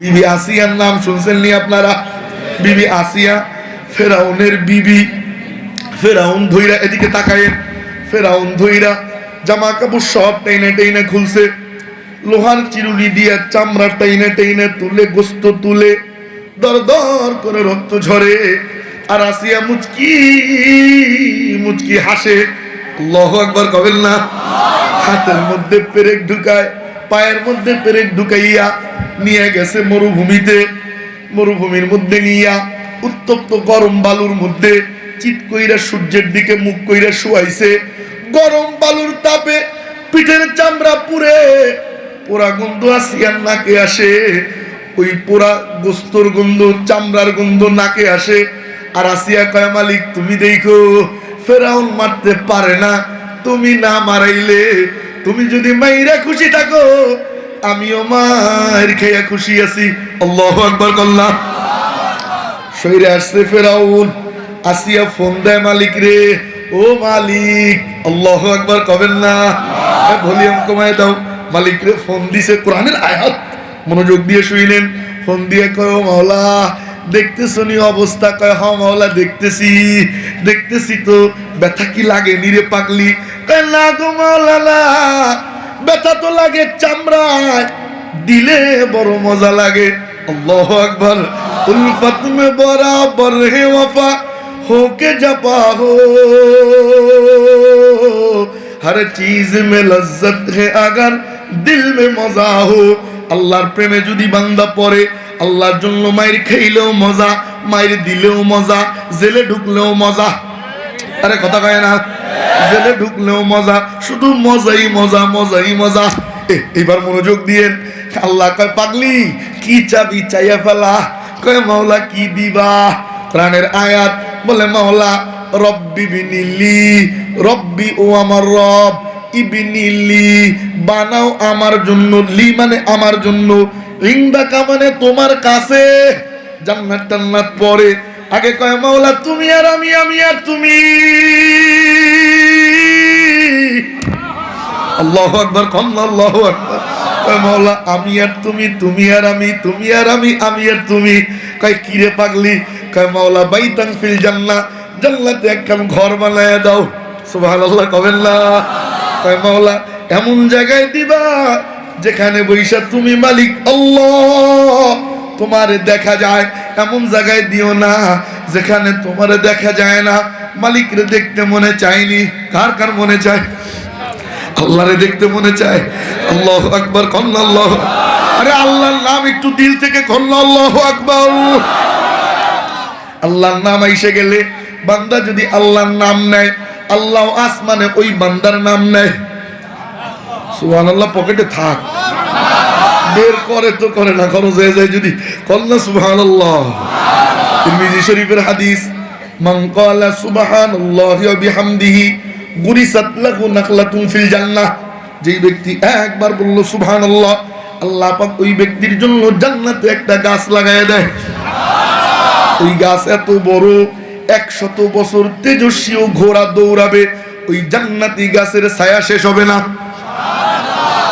বিবি আসিয়ার নাম শুনছেন নি আপনারা? বিবি আসিয়া, ফেরাউনের বিবি। ফেরাউন ধইরা এদিকে তাকায়েন। ফেরাউন ধইরা জামা কাপড় সব টেনে টেনে খুলছে। লোহার চিরুনি দিয়ে চামড়া টেনে টেনে তুলে, গোস্ত তুলে, দর দর করে রক্ত ঝরে। আর আসিয়া মুচকি মুচকি হাসে। আল্লাহু আকবার কবেন না? হাতের মধ্যে পেরেক ঢুকায়। পায়ের মধ্যে পেরেক ঢুকাইয়া নিয়ে গেছে মরুভূমিতে। মরুভূমির মধ্যে নিয়া উত্তপ্ত গরম বালুর মধ্যে চিত কইরা সূর্যের দিকে মুখ কইরা শুয়াইছে। গরম বালুর তাপে পিঠের চামড়া পুড়ে। পোড়া গন্ধ আসিয়ার নাকে আসে। ওই পোড়া গোস্তর গন্ধ, চামড়ার গন্ধ নাকে আসে। আর আসিয়া কয়, মালিক, তুমি দেখো, ফেরাউন মারতে পারে না। তুমি না মারাইলে তুমি যদি মাইরা খুশি থাকো, আমিও মার খেয়া খুশি আছি। আল্লাহ আকবার করলাম শরীরে আসছে ফেরাউন, আসিয়া ফোন দেয় মালিক রে। ও মালিক, আল্লাহ আকবার কবেন না? ভলিউম কমায় দাও। মালিক রে ফোন দিছে কোরআনের আয়াত। মনোযোগ দিয়ে শুইলেন। ফোন দিয়ে কয় মাওলা দেখতেছনি অবস্থা? কয় হ মাওলা, দেখতেছি। দেখতেছি তো, ব্যথা কি লাগে নিরে পাকলি কয়, না গো মাওলা, না। ব্যথা তো লাগে চামড়ায়। দিলে বড় মজা লাগে। আল্লাহ আকবার। উলফত মে বরাবর হে ওয়াফা, হোকে জপা হো। হর চিজ মে লজ্জত হে আগার, দিল মে মজা হো। আল্লাহর প্রেমে যদি বান্দা পড়ে আল্লাহর জন্য মায়ের খাইলেও মজা, মায়ের দিলেও মজা, জেলে ঢুকলেও মজা। আরে কথা কয় না? জেলে ঢুকলেও মজা, শুধু মজাই মজা মজাই মজা। এবার মনোযোগ দিয়েন আল্লাহ কয়, পাগলি, কি চাবি চাইয়া ফেলা? কয়, মাওলা, কি দিবা? প্রাণের আয়াত বলে, মাওলা, রব্বি বিনিলি, রব্বি ও আমার রব, ইবিনিলি, বানাও আমার জন্য, লি মানে আমার জন্য ইংদাকা মানে তোমার কাছে জান্নাত টান্নাত পরে। আগে কয়, মাওলা, তুমি আর আমি আমি আর তুমি। আল্লাহু আকবার কন্না আল্লাহু আকবার। মাওলা, আমি আর তুমি তুমি আর আমি, তুমি আর আমি আমি আর তুমি। কয়, কিরে পাগলি? কয়, মাওলা, বাইতাং ফিল জান্নাহ জান্নাতে একখান ঘর বানায় দাও। সুবহানাল্লাহ, কবেন না? কয়, মাওলা, এমন জায়গায় দিবা যেখানে বৈশা তুমি মালিক, আল্লাহ, তোমারে দেখা যায়, এমন জায়গায় দিও না, যেখানে তোমারে দেখা যায় না। মালিকরে দেখতে মনে চায়নি, কার কার মনে চায়? আল্লাহরে দেখতে মনে চায়। আল্লাহ আকবার, কন্যা আল্লাহ আরে আল্লাহর নাম একটু দিল থেকে কন্যা আকবার। আল্লাহর নাম এসে গেলে বান্দা যদি আল্লাহর নাম নেয়, আল্লাহ আসমানে ওই বান্দার নাম নেয়। সুহান আল্লাহ পকেটে থাক। বের করে তো করে না করো যায় যায় যদি। কন্যা সুবহান আল্লাহ তিরমিজি শরীফের হাদিস, মান ক্বালা সুবহানাল্লাহি ওয়া বিহামদিহি গুরিসাত লাহু নাখলাতুন ফিল জান্নাহ। যেই ব্যক্তি একবার বলল, সুবহানাল্লাহ, আল্লাহ পাক ওই ব্যক্তির জন্য জান্নাতে একটা গাছ লাগায় দেয়। ওই গাছ এত বড়, একশত বছর তেজস্বী ও ঘোড়া দৌড়াবে, ওই জান্নাতি গাছের ছায়া শেষ হবে না।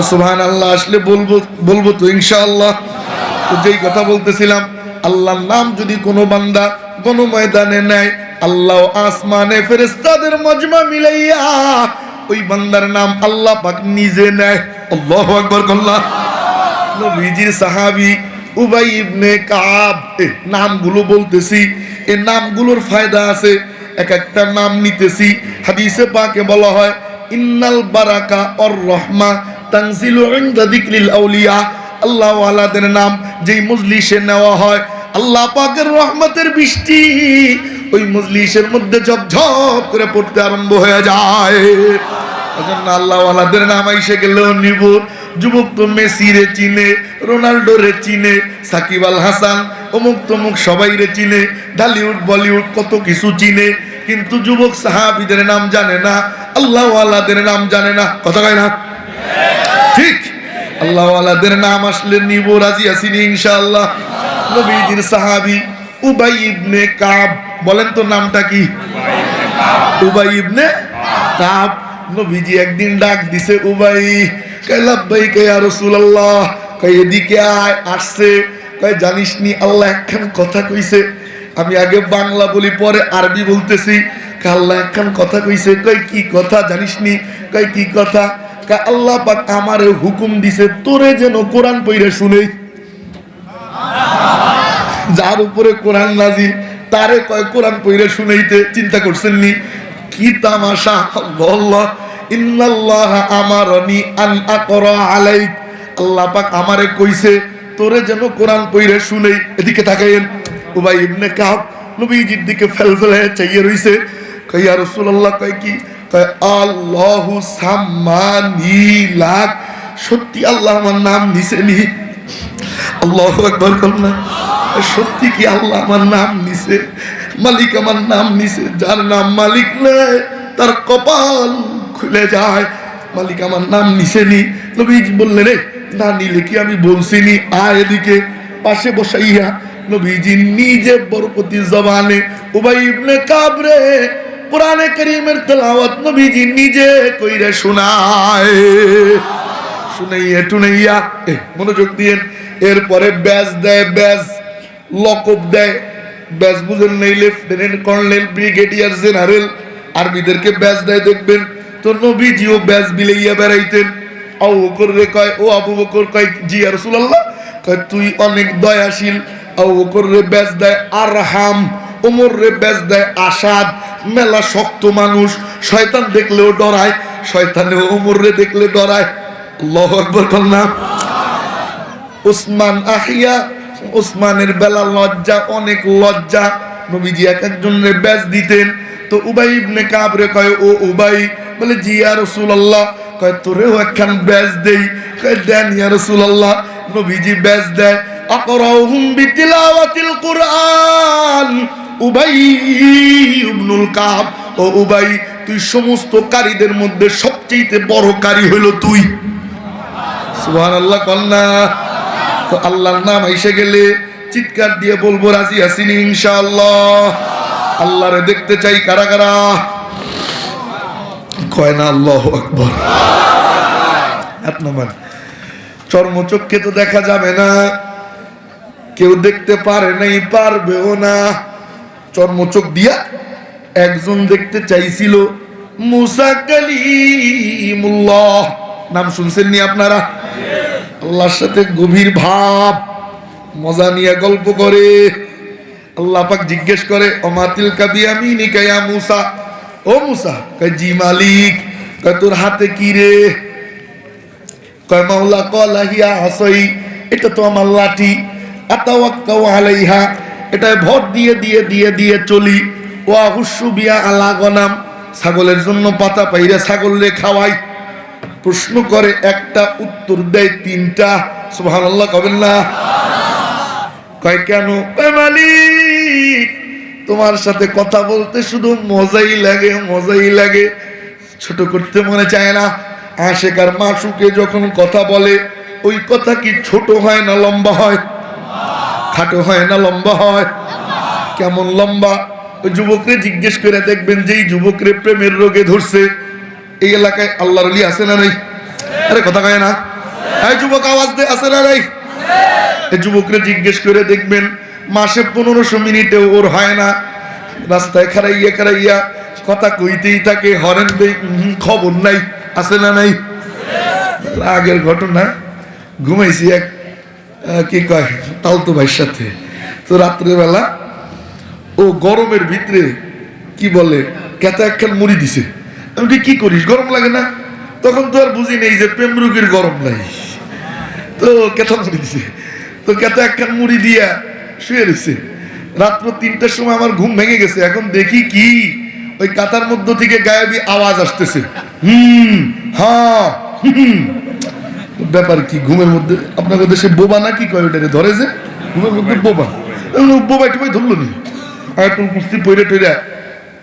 সুবহান আল্লাহ আসলে বলব বলব তো ইনশাআল্লাহ। তো যেই কথা বলতেছিলাম আল্লাহর নাম যদি কোনো বান্দা কোন ময়দানে নেয় আল্লাহ আসমানে ফেরেস্তাদের মজমা মিলাইয়া ওই বান্দার নাম আল্লাহ পাক নিজে নেয়। আল্লাহু আকবার কল্লা নবীজির সাহাবী উবাই ইবনে কাব এ, নামগুলো বলতেছি এই নামগুলোর ফায়দা আছে। এক একটা নাম নিতেছি। হাদিসে পাকে বলা হয় ইন্নাল বারাকা অর রহমা। তানজিলু ইনদা আউলিয়া। আল্লাহ ওয়ালাদের নাম যেই মজলিসে নেওয়া হয়, আল্লাহ পাকের রহমতের বৃষ্টি ওই মজলিসের মধ্যে ঝপঝপ করে পড়তে আরম্ভ হয়ে যায়। এজন্য আল্লাহ ওয়ালাদের নাম আইসে গেলেও নিব। যুবক তো মেসি রে চিনে রোনাল্ডো রে চিনে, সাকিব আল হাসান, অমুক তমুক সবাই রে চিনে, ঢালিউড, বলিউড কত কিছু চিনে। কিন্তু যুবক সাহাবিদের নাম জানে না, আল্লাহ ওয়ালাদের নাম জানে না। কথা কয় না? ঠিক? আল্লাহ ওয়ালাদের নাম আসলে নিব, রাজি আসিনি ইনশাআল্লাহ। নবীজির সাহাবী উবাই ইবনে কাব, বলেন তো নামটা কি? উবাই ইবনে কাব। নবীজি একদিন ডাক দিছে, উবাই, কয়, লাব্বাইক ইয়া রাসূলুল্লাহ। কয়, এদিকে আয়, আসছে। কয়, জানিস নি, আল্লাহ একখান কথা কইছে। আমি আগে বাংলা বলি, পরে আরবি বলতেছি। আল্লাহ একখান কথা কইছে। কয়, কি কথা, জানিস নি? কয়, কি কথা? কয় আল্লাহ পাক আমারে হুকুম দিছে, তোরে যেন কোরআন পইরে শুনেই যার উপরে কোরআন নাজিল, তারে কয় কোরআন পইরে শুনাইতে চিন্তা করছেন কি তামাশা? আল্লাহ, ইন্নাল্লাহ আমারনি আন আকরা আলাইক। আল্লাহ পাক আমারে কইছে, তোরে যেন কোরআন পইরে শুনেই। এদিকে তাকাইন উবাই ইবনে কাব নবীজির দিকে ফেলফেলে চাইয়ে রইছে। কই ইয়া রাসূলুল্লাহ, কয় কি? কয় আল্লাহু সাম্মানি লাক। সত্যি আল্লাহ আমার নাম নিছে নি। আল্লাহ একবার করনা সত্যি কি আল্লাহ আমার নাম নিছে? মালিক আমার নাম নিছে। যার নাম মালিক নেয় তার কপাল খুলে যায়। মালিক আমার নাম নিছে নি। নবীজ বললেন রে না নিলে কি আমি বলছি নি? আয় এদিকে। পাশে বসাইয়া নবীজি নিজে বরকতি জবানে উবাই ইবনে কাবরে কোরআনে করিমের তেলাওয়াত নবীজি নিজে কইরে শোনায়। শুনাইয়া টুনাইয়া মনোযোগ দিয়েন। এরপরে ব্যাজ দেয় ব্যাজ লকব দেয়। ব্যাজ বুঝেন নেই, লেফটেন্যান্ট, কর্নেল, ব্রিগেডিয়ার জেনারেল আর্মিদেরকে ব্যাজ দেয়, দেখবেন। তো নবীজিও ব্যাজ বিলাইয়া বেড়াইতেন। আবু বকর রে কয়, ও আবু বকর কয়, জি আর কয়, তুই অনেক দয়াশীল। আবু বকর রে ব্যাজ দেয়, আরহাম। ওমর রে ব্যাজ দেয় আসাদ, মেলা শক্ত মানুষ। শয়তান দেখলেও ডরায়, শয়তানে ওমর রে দেখলে ডরায়। আল্লাহ আকবর কন্যা উসমান আহিয়া, উসমানের বেলা লজ্জা, অনেক লজ্জা। নবীজি এক একজনের ব্যাস দিতেন। তো উবাই ইবনে কাবরে কয়, ও উবাই বলে, জি ইয়া রাসূলুল্লাহ কয়, তোরেও একখান ব্যাস দেই কয়, দেন ইয়া রাসূলুল্লাহ নবীজি ব্যাস দেয়। আকরাহুম বিতিলাওয়াতিল কুরআন। উবাই ইবনুল কাব ও উবাই, তুই সমস্ত কারীদের মধ্যে সবচেয়ে বড় কারি হইল তুই। আল্লাহ কন্যা তো আল্লাহর নাম এসে গেলে চিৎকার দিয়ে বলব, রাজি আসিনি ইনশাআল্লাহ। আল্লাহরে দেখতে চাই কারা কারা। কয় না, আল্লাহ আকবর। এক নম্বর, চর্মচক্ষে তো দেখা যাবে না। কেউ দেখতে পারে নাই, পারবেও না। চর্মচোখ দিয়া একজন দেখতে চাইছিল নাম শুনছেন নি আপনারা? আল্লাহর সাথে গভীর ভাব, মজা নিয়ে গল্প করে। আল্লাহ পাক জিজ্ঞেস করে অমাতিল কাবিয়ামিনি কায়া মুসা? ও মুসা। কয়, জি মালিক। কয়, তোর হাতে কি রে? কয়, মাওলা কলাহিয়া হাসই। এটা তো আমার লাঠি। আতাওয়াক্কাউ আলাইহা। এটা ভর দিয়ে দিয়ে দিয়ে দিয়ে চলি। ওয়া হুসু বিয়া আলা গনাম। ছাগলের জন্য পাতা পাইরা ছাগলরে খাওয়াই। প্রশ্ন করে, একটা উত্তর দেয় তিনটা। সুবহানাল্লাহ কবেন না? কয় কেন? মালিক, তোমার সাথে কথা বলতে শুধু মজাই লাগে মজাই লাগে। ছোট করতে মনে চায় না। আশেকার মাসুকে যখন কথা বলে, ওই কথা কি ছোট হয় না লম্বা হয়? খাটো হয় না, লম্বা হয়। কেমন লম্বা? যুবকরে জিজ্ঞেস করে দেখবেন যে এই যুবকরে প্রেমের রোগে ধরছে। এই এলাকায় আল্লাহর অলি আছে না নাই? আরে কথা কয় না। এই যুবক, আওয়াজ দে, আছে না নাই? যুবকরে জিজ্ঞেস করে দেখবেন মাসে পনেরোশো মিনিটে ওর হয় না। রাস্তায় খারাইয়া খারাইয়া কথা কইতেই থাকে, হরেন খবর নাই, আছে না নাই? আগের ঘটনা, ঘুমাইছি এক কি কয়? তালতো ভাইয়ের সাথে। তো রাত্রেবেলা ও গরমের ভিতরে কি বলে কেতা একখান মুড়ি দিছে। আমি কি করিস? গরম লাগে না? তখন তো আর বুঝি নেই যে প্রেম রুগীর গরম নাই। তো কেতা মুড়ি দিছে। তো কেতা একখান মুড়ি দিয়া শুয়ে রয়েছে রাত্র তিনটার সময় আমার ঘুম ভেঙে গেছে। এখন দেখি কি, ওই কাতার মধ্য থেকে গায়েবী আওয়াজ আসতেছে। হুম হ্যাঁ হুম। ব্যাপার কি, ঘুমের মধ্যে? আপনাদের দেশে বোবা না কি কয় ওটারে ধরে যে? ঘুমের মধ্যে বোবা। বোবা একটু ধরলো নি। আয়াতুল কুস্তি পইরে টইরা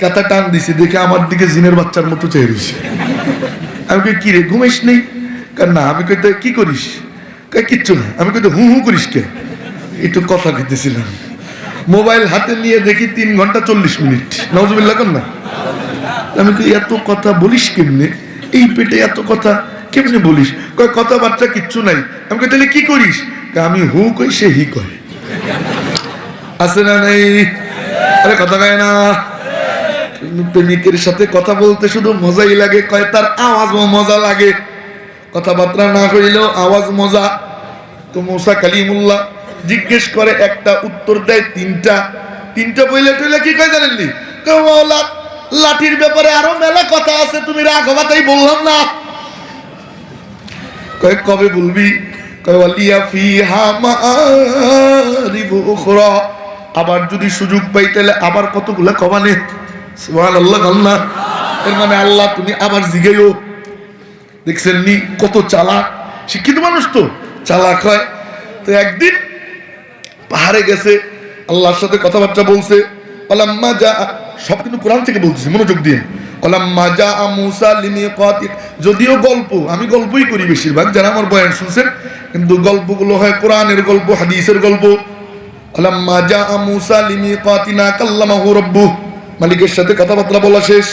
কাতা টান দিছে, দেখে আমার দিকে জিনের বাচ্চার মতো চেয়ে রয়েছে আমি কই, কি রে, ঘুমাইস নেই কার না। আমি কইতে, কি করিস? কই কিচ্ছু না। আমি কইতে, হু হু করিস কে? একটু কথা কইতেছিলাম। মোবাইল হাতে নিয়ে দেখি তিন ঘণ্টা চল্লিশ মিনিট। নজবিল্লা কর না। আমি কই, এত কথা বলিস কেমনে? এই পেটে এত কথা কেমনে বলিস? কয় কথাবার্তা কিচ্ছু নাই। আমি তাহলে কি করিস? আমি হু কই সে হি কয়। আছে না নেই? আরে কথা কয় না। প্রেমিকের সাথে কথা বলতে শুধু মজাই লাগে কয় তার আওয়াজও মজা লাগে। কথাবার্তা না হইলেও আওয়াজ মজা। তো মোসা কালিমুল্লাহ জিজ্ঞেস করে একটা উত্তর দেয় তিনটা। তিনটা বইলে টইলে কি কয় মাওলা, লাঠির ব্যাপারে আরও মেলা কথা আছে তুমি রাঘবা তাই বললাম না। কয় কবে বলবি? কয় ওয়ালিয়া ফিহা মাআরিবু উখরা। আবার যদি সুযোগ পাই, তাহলে আবার কতগুলা কমানে? সুবহানাল্লাহ আল্লাহ এর মানে আল্লাহ তুমি আবার জিগাইও। দেখছেন নি কত চালাক? শিক্ষিত মানুষ তো, চালাক হয়। তো একদিন পাহাড়ে গেছে, আল্লাহর সাথে কথাবার্তা বলছে। অলাম্মা যা সব কিন্তু কোরআন থেকে বলতেছে, মনোযোগ দিয়ে। যদিও গল্প, আমি গল্পই করি বেশিরভাগ, যারা আমার বয়ান শুনছেন, কিন্তু গল্পগুলো হয় কোরআনের গল্প, হাদিসের গল্প। মালিকের সাথে কথাবার্তা বলা শেষ।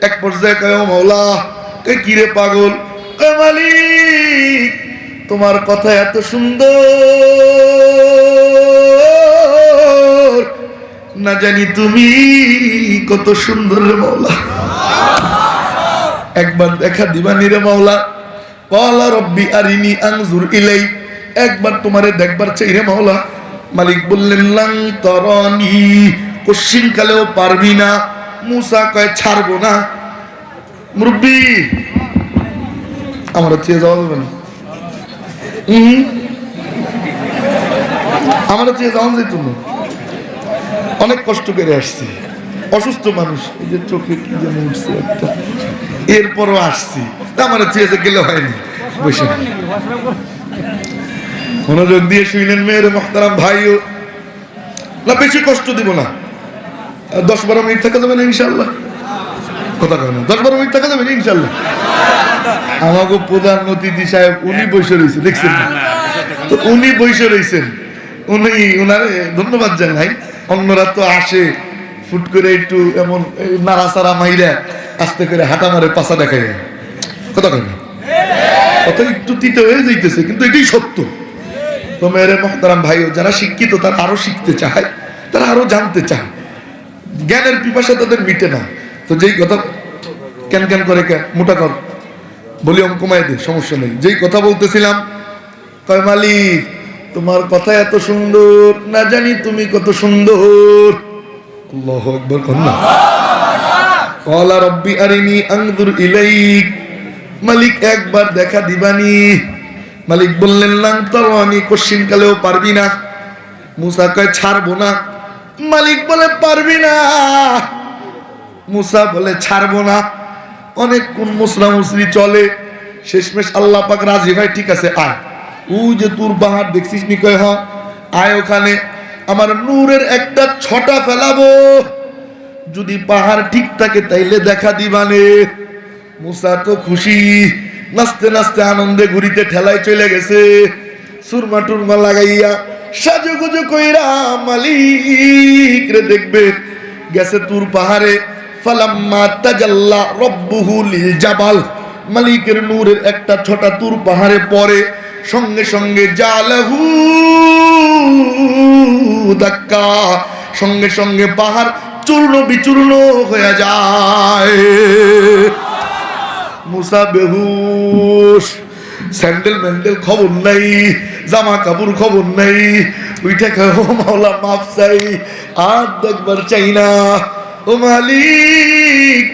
এক পর্যায়ে কিরে পাগল? মালিক, তোমার কথা এত সুন্দর না জানি তুমি কত সুন্দর রে মাওলা। একবার দেখা দিবানি রে মাওলা। কলা রব্বি আরিনি আনজুর ইলাই। একবার তোমারে দেখবার চাই রে মাওলা। মালিক বললেন, লাং তরনি, কশ্চিন কালেও পারবি না। মুসা কয়, ছাড়বো না। মুরব্বী, আমরা চেয়ে যাওয়া যাবে না। আমরা চেয়ে যাওয়া যেত না। অনেক কষ্ট করে আসছি। অসুস্থ মানুষ। এই যে চোখে কি যেন উঠছে একটা। এরপরও আসছি। তা আমার চেয়ে যে গেলে হয়নি। বসে মনোযোগ দিয়ে শুইলেন, মেয়ের মহতারাম ভাইও না, বেশি কষ্ট দিব না। দশ বারো মিনিট থাকা যাবে না ইনশাল্লাহ কথা কয় না, দশ বারো মিনিট থাকা যাবে না ইনশাল্লাহ আমাকে প্রধান অতিথি সাহেব, উনি বসে রয়েছে, দেখছেন? তো উনি বসে রয়েছেন। উনি, উনারে ধন্যবাদ জানাই। অন্যরা তো আসে ফুট করে একটু এমন নাড়াচাড়া মাইরা আস্তে করে হাঁটা মারে পাশা দেখায়। কথা কয় না? কথা একটু তিতে হয়ে যাইতেছে, কিন্তু এটাই সত্য। তো মেরে মহতারাম ভাই যারা শিক্ষিত, তারা আরও শিখতে চায়, তারা আরও জানতে চায়। জ্ঞানের পিপাসা তাদের মিটে না। তো যেই কথা ক্যান ক্যান করে মোটা কর। বলি অঙ্ক কমায় দে, সমস্যা নেই। যেই কথা বলতেছিলাম, কয় মালিক তোমার কথা এত সুন্দর, না জানি তুমি কত সুন্দর। আল্লাহ একবার কর না। কলা রব্বি মালিক, একবার দেখা দিবানি। মালিক বললেন লাং তরওয়ানি কোশ্চিন কালেও পারবি না। মুসা কয়, ছাড়বো না। মালিক বলে, পারবি না। মুসা বলে, ছাড়বো না। অনেক কোন মুসলা মুসলি চলে। শেষমেশ আল্লাহ পাক রাজি ভাই ঠিক আছে, আয়। ও যে তোর বাহার দেখছিস নি কয় হ? আয় ওখানে। আমার নূরের একটা ছটা ফেলাবো। যদি পাহাড় ঠিক থাকে তাইলে দেখা দিবানে মুসা তো খুশি। নাচতে নাচতে আনন্দে ঘুরিতে ঠেলায় চলে গেছে। সুরমা টুরমা লাগাইয়া সাজুগুজু কইরা মালিক রে দেখবে। গেছে তুর পাহাড়ে, ফালাম্মা তাজাল্লা রব্বুহু লিল জাবাল। মালিকের নূরের একটা ছোটা তুর পাহাড়ে পড়ে, সঙ্গে সঙ্গে জালাহু ধাক্কা, সঙ্গে সঙ্গে পাহাড় চূর্ণ বিচূর্ণ হয়ে যায়। খবর নাই, জামা কাপড় খবর মাওলা চাই, আর দেখবার চাই না। ও মালিক,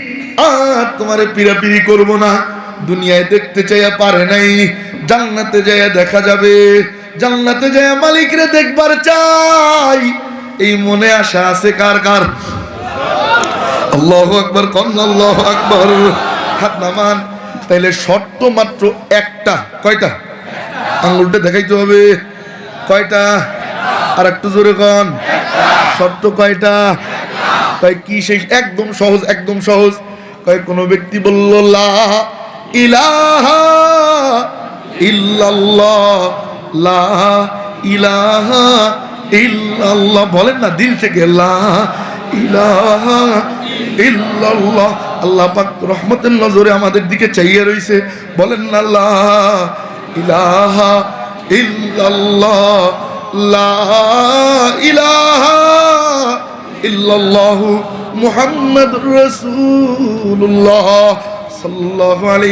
আর তোমারে পিরাপিরি করব না। দুনিয়ায় দেখতে চাইয়া পারে নাই, জান্নাতে যাইয়া দেখা যাবে। জান্নাতে যাইয়া মালিকরে দেখবার চাই। এই মনে আশা আছে কার কার? আল্লাহ আকবর, কন আল্লাহ আকবর? হাত নামান। তাইলে শর্ত মাত্র একটা, কয়টা? আঙ্গুলটা দেখাইতে হবে। কয়টা? আর একটু জোরে কন। শর্ত কয়টা? কয় কি সেই, একদম সহজ একদম সহজ। কয় কোন ব্যক্তি বলল, লা ইলাহা ইল্লাল্লাহ, লা ইলাহা ইল্লাল্লাহ, বলেন না দিল থেকে, লা ইলাহা ইল্লাল্লাহ। আল্লাহ পাক রহমতের নজরে আমাদের দিকে চাইয়ে রইছে। বলেন না, লা ইলাহা ইল্লাল্লাহ, লা ইলাহা ইল্লাল্লাহু মুহাম্মাদুর রাসূলুল্লাহ। সাল্লাল্লাহু আলী